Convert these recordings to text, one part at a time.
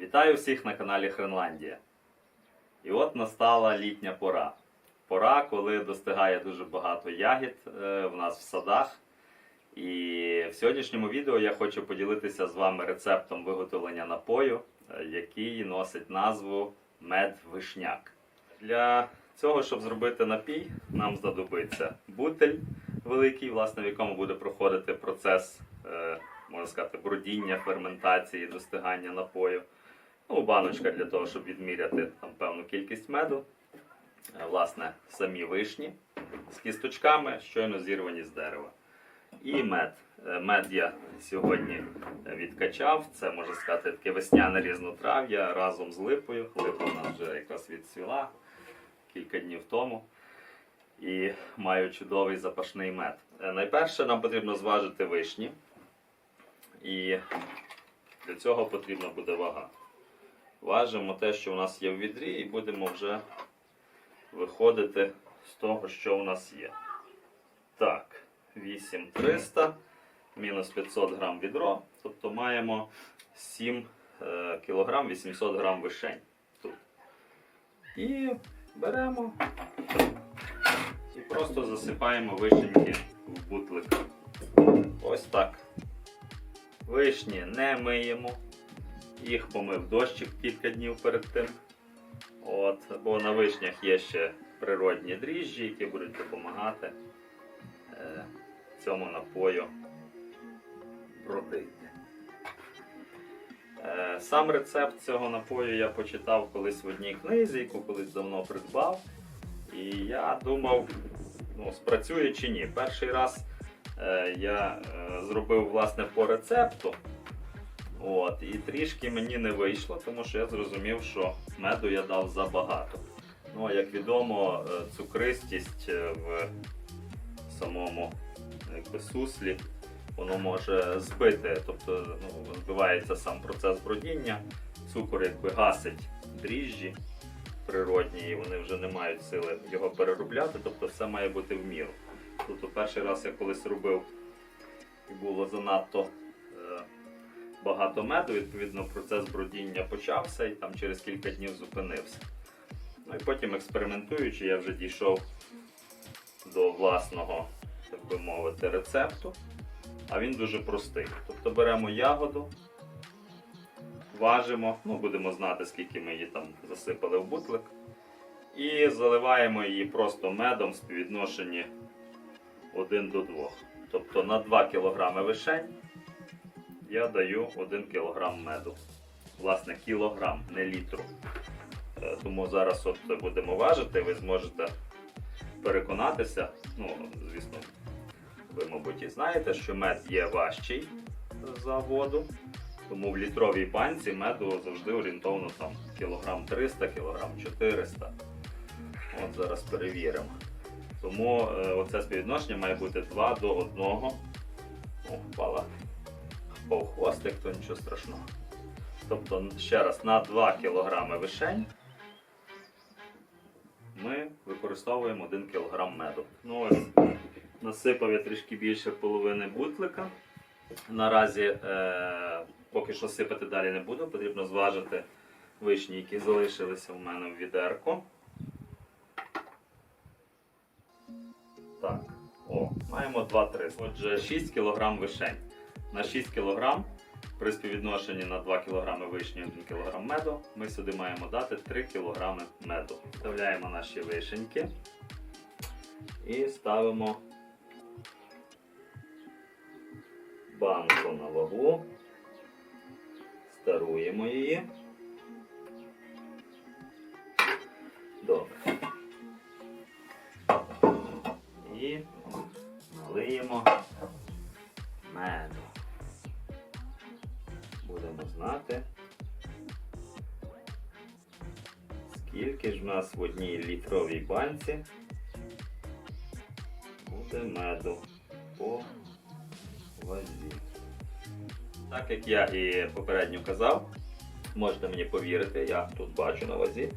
Вітаю всіх на каналі Хренландія. І от настала літня пора. Пора, коли достигає дуже багато ягід е, в нас в садах. І в сьогоднішньому відео я хочу поділитися з вами рецептом виготовлення напою, е, який носить назву мед-вишняк. Для цього, щоб зробити напій, нам знадобиться бутель великий, власне, в якому буде проходити процес, е, можна сказати, бродіння, ферментації, достигання напою. Ну, баночка для того, щоб відміряти там певну кількість меду. Е, Власне, самі вишні з кісточками, щойно зірвані з дерева. І мед. Е, Мед я сьогодні е, відкачав. Це можна сказати таке весняне різнотрав'я разом з липою. Липа у нас вже якраз відцвіла кілька днів тому. І маю чудовий запашний мед. Найперше нам потрібно зважити вишні. І для цього потрібна буде вага. Важимо те, що у нас є в відрі, і будемо вже виходити з того, що у нас є. Так, 8300 мінус 500 грам відро, тобто маємо 7 е, кілограм 800 грам вишень тут. І беремо і просто засипаємо вишеньки в бутлик. Ось так. Вишні не миємо. Їх помив дощик кілька днів перед тим. От, бо на вишнях є ще природні дріжджі, які будуть допомагати е, цьому напою бродити. Е, сам рецепт цього напою я почитав колись в одній книзі, яку колись давно придбав. І я думав, ну, спрацює чи ні. Перший раз е, я е, зробив власне по рецепту. От, і трішки мені не вийшло, тому що я зрозумів, що меду я дав забагато. Ну, а як відомо, е, цукристість е, в самому якби, суслі воно може збити, тобто ну, збивається сам процес бродіння, цукор якби гасить дріжджі природні, і вони вже не мають сили його переробляти, тобто все має бути в міру. Тобто перший раз я колись робив і було занадто багато меду, відповідно, процес бродіння почався і там через кілька днів зупинився. Ну і потім експериментуючи, я вже дійшов до власного, так би мовити, рецепту. А він дуже простий. Тобто беремо ягоду, важимо, ну будемо знати, скільки ми її там засипали в бутлик. І заливаємо її просто медом в співвідношенні 1 до 2. Тобто на 2 кг вишень я даю 1 кг меду. Власне, кілограм, не літру. Е, Тому зараз от будемо важити, ви зможете переконатися. Ну, звісно, ви, мабуть, і знаєте, що мед є важчий за воду. Тому в літровій банці меду завжди орієнтовно там кілограм 300, кілограм 400. От зараз перевіримо. Тому е, оце співвідношення має бути 2 до 1. О, впала хвостик, то нічого страшного. Тобто, ще раз, на 2 кг вишень ми використовуємо 1 кг меду. Ну ось, насипав я трішки більше половини бутлика. Наразі е, поки що сипати далі не буду, потрібно зважити вишні, які залишилися у мене в відерку. Так, о, маємо 2-3. Отже, 6 кг вишень. На 6 кг при співвідношенні на 2 кг вишні 1 кг меду ми сюди маємо дати 3 кг меду. Вставляємо наші вишеньки і ставимо банку на вагу, старуємо її. Добре. І налиємо меду. Будемо знати, скільки ж в нас в одній літровій банці буде меду по вазі. Так як я і попередньо казав, можете мені повірити, я тут бачу на вазі.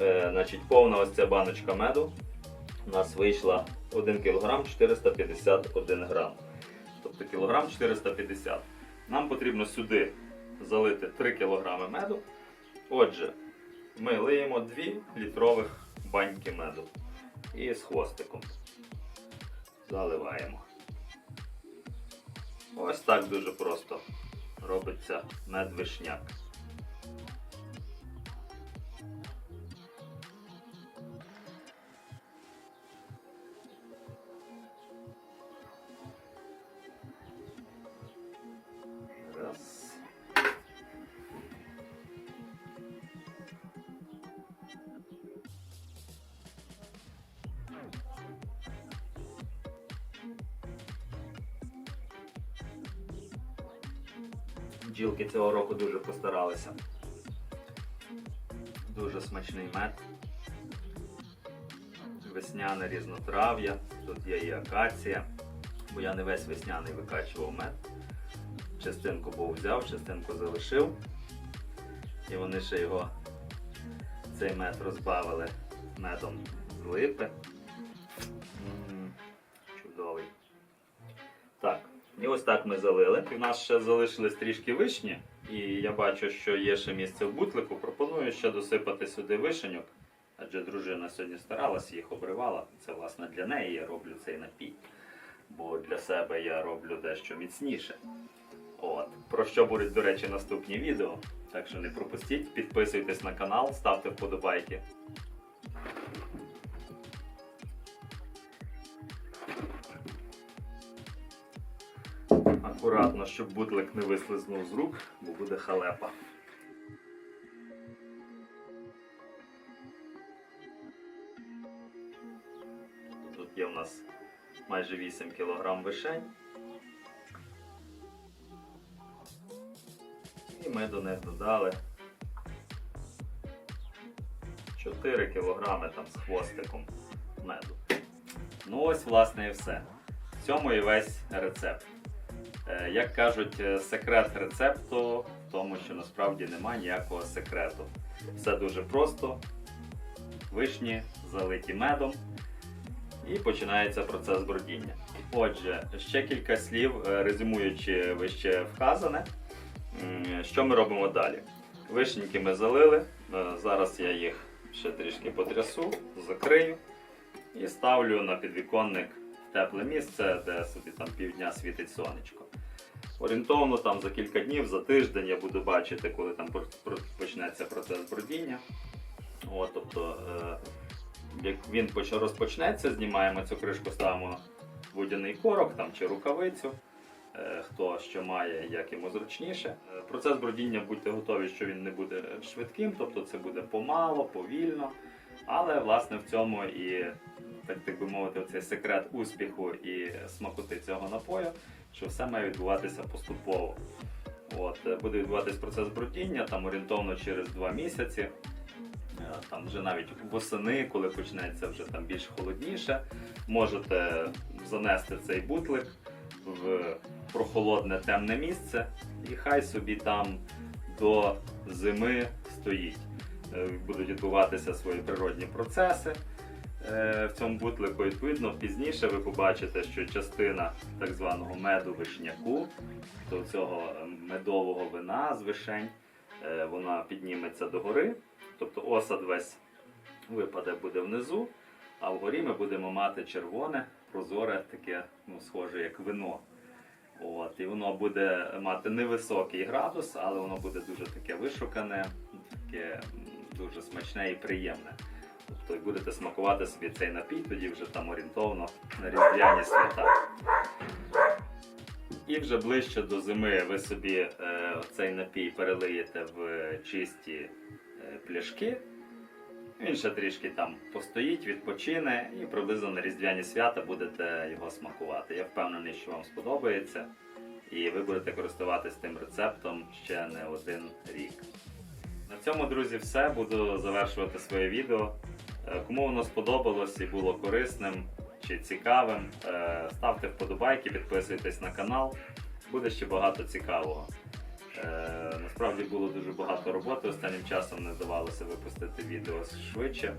Е, значить, повна ось ця баночка меду у нас вийшла 1 кг 451 грам. Тобто кілограм 450. Нам потрібно сюди залити 3 кг меду. Отже, ми лиємо 2 літрових баньки меду. І з хвостиком заливаємо. Ось так дуже просто робиться мед-вишняк. Бджілки цього року дуже постаралися. Дуже смачний мед. Весняне різнотрав'я. Тут є і акація, бо я не весь весняний викачував мед. Частинку був взяв, частинку залишив. І вони ще його цей мед розбавили медом з липи. І ось так ми залили. У нас ще залишились трішки вишні, і я бачу, що є ще місце в бутлику. Пропоную ще досипати сюди вишеньок, адже дружина сьогодні старалась, їх обривала. Це власне для неї я роблю цей напій. Бо для себе я роблю дещо міцніше. От. Про що будуть, до речі, наступні відео. Так що не пропустіть, підписуйтесь на канал, ставте вподобайки. Акуратно, щоб бутлик не вислизнув з рук, бо буде халепа. Тут є в нас майже 8 кг вишень. І ми до них додали 4 кг там з хвостиком меду. Ну ось, власне, і все. В цьому і весь рецепт. Е, Як кажуть, е, секрет рецепту в тому, що насправді немає ніякого секрету. Все дуже просто. Вишні залиті медом і починається процес бродіння. Отже, ще кілька слів, е, резюмуючи вище вказане. Що ми робимо далі? Вишеньки ми залили. Зараз я їх ще трішки потрясу, закрию і ставлю на підвіконник тепле місце, де собі там півдня світить сонечко. Орієнтовно там за кілька днів, за тиждень я буду бачити, коли там почнеться процес бродіння. От, тобто, е, як він розпочнеться, знімаємо цю кришку, ставимо водяний корок там, чи рукавицю. Е, Хто що має, як йому зручніше. Е, Процес бродіння будьте готові, що він не буде швидким, тобто це буде помало, повільно. Але власне в цьому і так, так би мовити, цей секрет успіху і смакоти цього напою, що все має відбуватися поступово. От, буде відбуватись процес бродіння там орієнтовно через 2 місяці. Е, Там вже навіть восени, коли почнеться вже там більш холодніше, можете занести цей бутлик в прохолодне темне місце, і хай собі там до зими стоїть. Е, Будуть відбуватися свої природні процеси е, в цьому бутлику. Відповідно, пізніше ви побачите, що частина так званого меду вишняку, то цього е, медового вина з вишень, вона підніметься догори. Тобто осад весь випаде буде внизу, а вгорі ми будемо мати червоне, прозоре, таке, ну, схоже, як вино. От, і воно буде мати невисокий градус, але воно буде дуже таке вишукане, таке дуже смачне і приємне. Тобто, будете смакувати собі цей напій, тоді вже там орієнтовно на різдвяні свята. І вже ближче до зими ви собі е, цей напій перелиєте в чисті е, пляшки. Він ще трішки там постоїть, відпочине і приблизно на різдвяні свята будете його смакувати. Я впевнений, що вам сподобається, і ви будете користуватись тим рецептом ще не один рік. На цьому, друзі, все. Буду завершувати своє відео. Е, Кому воно сподобалось і було корисним чи цікавим, е, ставте вподобайки, підписуйтесь на канал. Буде ще багато цікавого. Е, Насправді було дуже багато роботи. Останнім часом не вдавалося випустити відео швидше.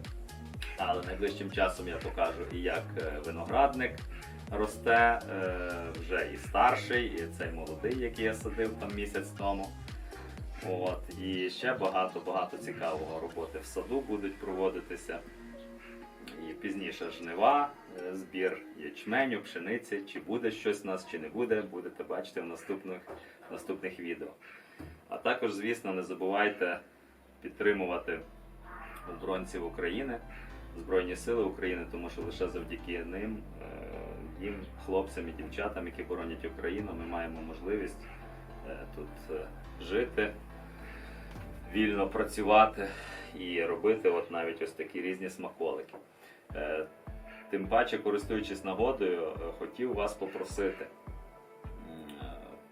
Але найближчим часом я покажу і як виноградник росте, вже і старший, і цей молодий, який я садив там місяць тому. От, і ще багато-багато цікавого роботи в саду будуть проводитися. І пізніше жнива, е, збір ячменю, пшениці, чи буде щось у нас, чи не буде, будете бачити в наступних, наступних відео. А також, звісно, не забувайте підтримувати оборонців України, Збройні Сили України, тому що лише завдяки ним, е, їм, хлопцям і дівчатам, які боронять Україну, ми маємо можливість е, тут жити, вільно працювати і робити от навіть ось такі різні смаколики. Е, Тим паче, користуючись нагодою, е, хотів вас попросити. М, е,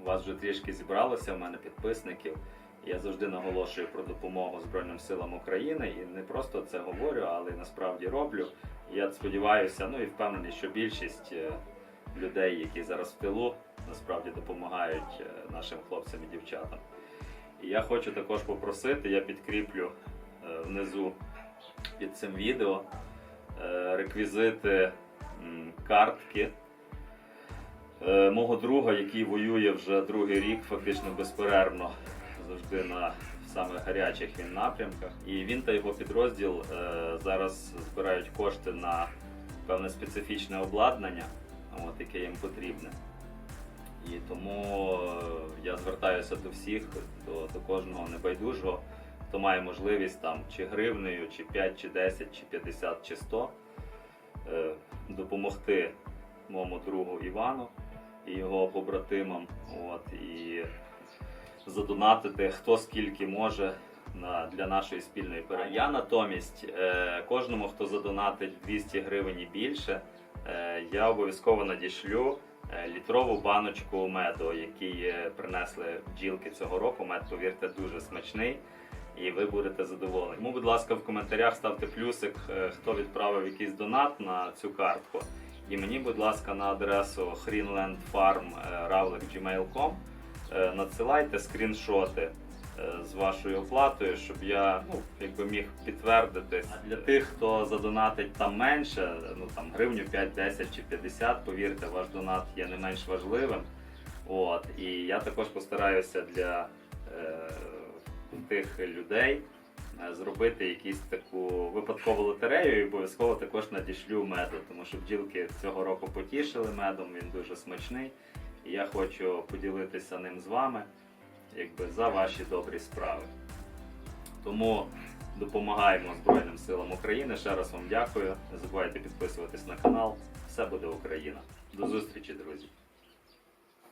Вас вже трішки зібралося, в мене підписників. Я завжди наголошую про допомогу Збройним силам України і не просто це говорю, але насправді роблю. Я сподіваюся, ну і впевнений, що більшість людей, які зараз в тилу, насправді допомагають нашим хлопцям і дівчатам. Я хочу також попросити, я підкріплю е, внизу під цим відео е, реквізити картки е, мого друга, який воює вже другий рік, фактично безперервно, завжди на самих гарячих він напрямках. І він та його підрозділ зараз збирають кошти на певне специфічне обладнання, от, яке їм потрібне. І тому е, я звертаюся до всіх, до, до кожного небайдужого, хто має можливість там чи гривнею, чи 5, чи 10, чи 50, чи 100 е, допомогти моєму другу Івану і його побратимам. От, і задонатити хто скільки може на, для нашої спільної перемоги. Я натомість е, кожному, хто задонатить 200 гривень і більше, я обов'язково надішлю літрову баночку меду, який е, принесли бджілки цього року. Мед, повірте, дуже смачний. І ви будете задоволені. Тому, будь ласка, в коментарях ставте плюсик, е, хто відправив якийсь донат на цю картку. І мені, будь ласка, на адресу greenlandfarm.ravlik.gmail.com е, надсилайте скріншоти е, з вашою оплатою, щоб я ну, якби міг підтвердити. А для тих, хто задонатить там менше, ну там гривню 5, 10 чи 50, повірте, ваш донат є не менш важливим. От, і я також постараюся для е, тих людей е, зробити якусь таку випадкову лотерею і обов'язково також надішлю меду, тому що бджілки цього року потішили медом, він дуже смачний. І я хочу поділитися ним з вами, якби за ваші добрі справи. Тому допомагаємо Збройним силам України. Ще раз вам дякую. Не забувайте підписуватись на канал. Все буде Україна. До зустрічі, друзі!